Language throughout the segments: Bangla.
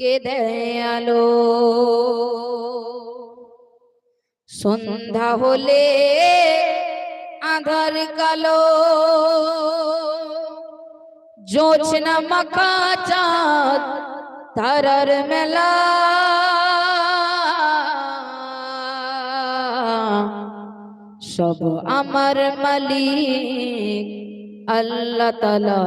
কে আলো? সন্ধ্যা হলে আধার কালো। জোছনা মাখা চাঁদ, তারার মেলা। সব আমার মালিক, আল্লাহ তালা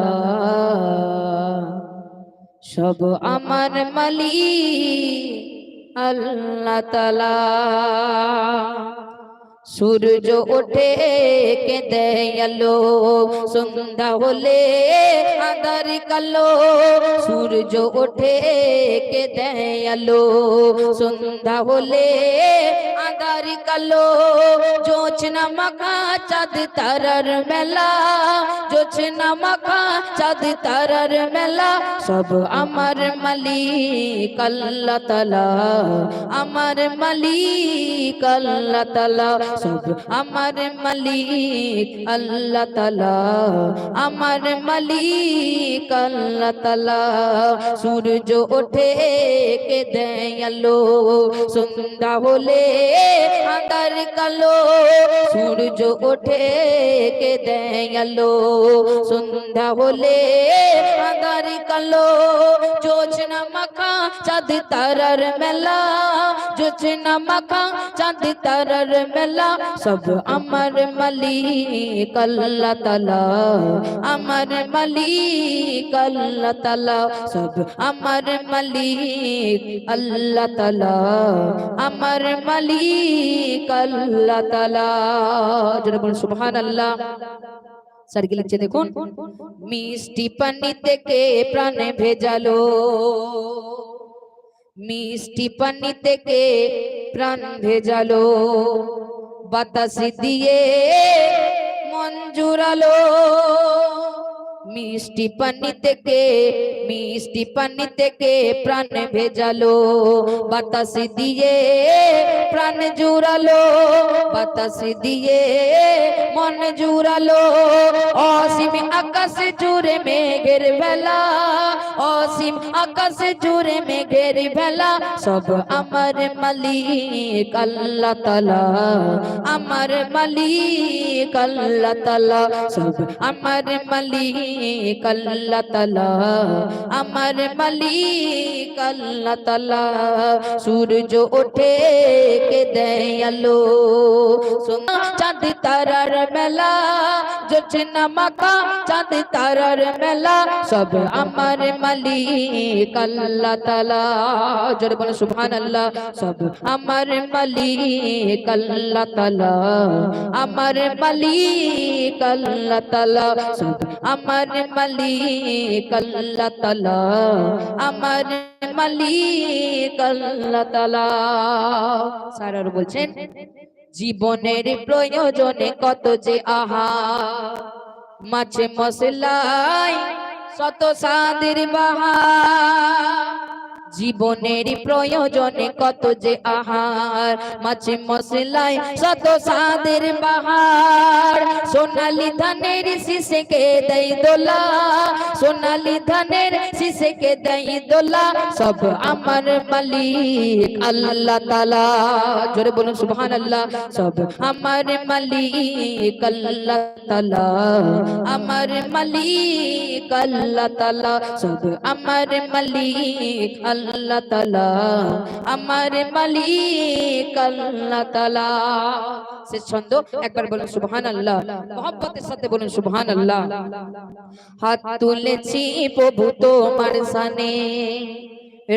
সব আমার মালিক আল্লাহ তালা সূর্য ওঠে কে দেয়ালো সন্ধ্যা হলে আধার কালো সূর্য ওঠে কে দেয়ালো সন্ধ্যা হলে আধার কালো জোছনা মাখা চাঁদ তারার মেলা জোছনা মাখা চাঁদ তারার মেলা সব আমার মালিক আল্লাহ তালা আমার মালিক আল্লাহ তালা সব আমার মালিক আল্লাহ তালা আমার মালিক আল্লাহ তালা সূর্য ওঠে কে দেয়ালো সন্ধ্যা হলে আধার কালো সূর্য ওঠে কে দেয়ালো সন্ধ্যা হলে আধার কালো জোছনা মাখা চাঁদ তারার মেলা জোছনা মাখা চাঁদ তারার মেলা সব আমার মালিক, আল্লাহ তালা। আমার মালিক, আল্লাহ তালা। সব আমার মালিক, আল্লাহ তালা। আমার মালিক, আল্লাহ তালা। যেটা বলুন সুবহান আল্লাহ স্যার কি লিখছে দেখুন। মিষ্টি পানি থেকে প্রাণে ভেজালো। মিষ্টি পানি থেকে প্রাণ ভেজালো। বাতাস দিয়ে মন জুড়ালো। মিষ্টি পানি থেকে, মিষ্টি পানি থেকে প্রাণ ভেজালো। বাতাস দিয়ে প্রাণ জুড়ালো। বাতাস দিয়ে মন জুড়ালো। অসীম আকাশ জুড়ে মেঘের বেলা, অসীম আকাশ জুড়ে মেঘের বেলা, সব আমার মালিক আল্লাহ তালা আমার মালিক আল্লাহ তালা সব আমার মালিক আল্লাহ তালা আমার মালিক আল্লাহ তালা সূর্য ওঠে কে দেয়ালো। সোনা চাঁদ তারার মেলা জোছনা মাখা চাঁদ তারার মেলা সব আমার মালিক আল্লাহ তালা জোরে বলে সুবহান আল্লাহ সব আমার মালিক আল্লাহ তালা আমার মালিক আল্লাহ তালা সব আমার মালিক আল্লাহ তালা আমার মালিক আল্লাহ তালা স্যার আর বলছেন জীবনের প্রয়োজনে কত যে আহা। মাছে মশলাই শত সাদের বাহা। জীবনের প্রয়োজনে কত যে আহার। মাছে মশলাই, শত সাদের বাহার। সোনালি ধানের শিশেকে দেই দোলা, সোনালি ধানের শিশেকে দেই দোলা। সব আমার মালিক আল্লাহ তালা জোরে বলুন সুবহান আল্লাহ সব আমার মালিক আল্লাহ তালা আমার মালিক আল্লাহ তালা সব আমার মালিক আল্লাহ তালা আমার মালিক আল্লাহ তালা সে ছন্দ, একবার বলুন সুবহান আল্লাহ মহব্বতের সাথে বলুন সুবহান আল্লাহ হাত তুলেছি প্রভু তোমার সানে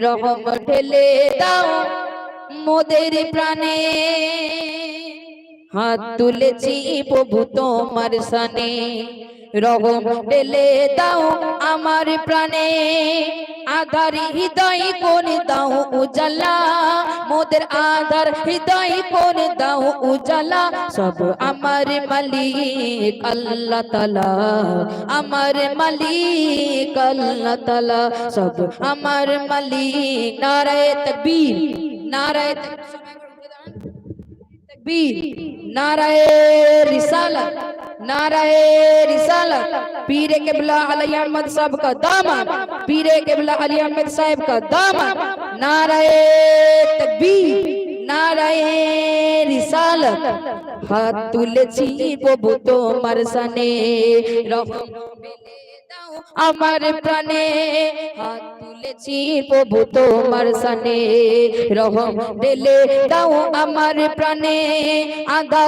রহম ঠেলে দাও মোদের প্রাণে। হাত তুলেছি প্রভু তোমার সানে। রহম ঢেলে দাও আমার প্রাণে। আধার হৃদয় কোন দাও উজালা। মোদের আধার হৃদয় কোন দাও উজালা। সব আমার মালিক আল্লাহ তালা আমার মালিক আল্লাহ তালা সব আমার মালিক। নারায় তকবীর। নারায় بھی نعرہ رسالت نعرہ رسالت، پیر قبلہ علی احمد صاحب کا دامن، پیر قبلہ علی احمد صاحب کا دامن، نعرہ تکبیر، نعرہ رسالت۔ ہاتھ تلچی ببو بھتو مرسنے رحم আমার প্রাণে হাত তুলেছি প্রভু তোমার সানে। রহম দিলে দাও আমার প্রাণে আদা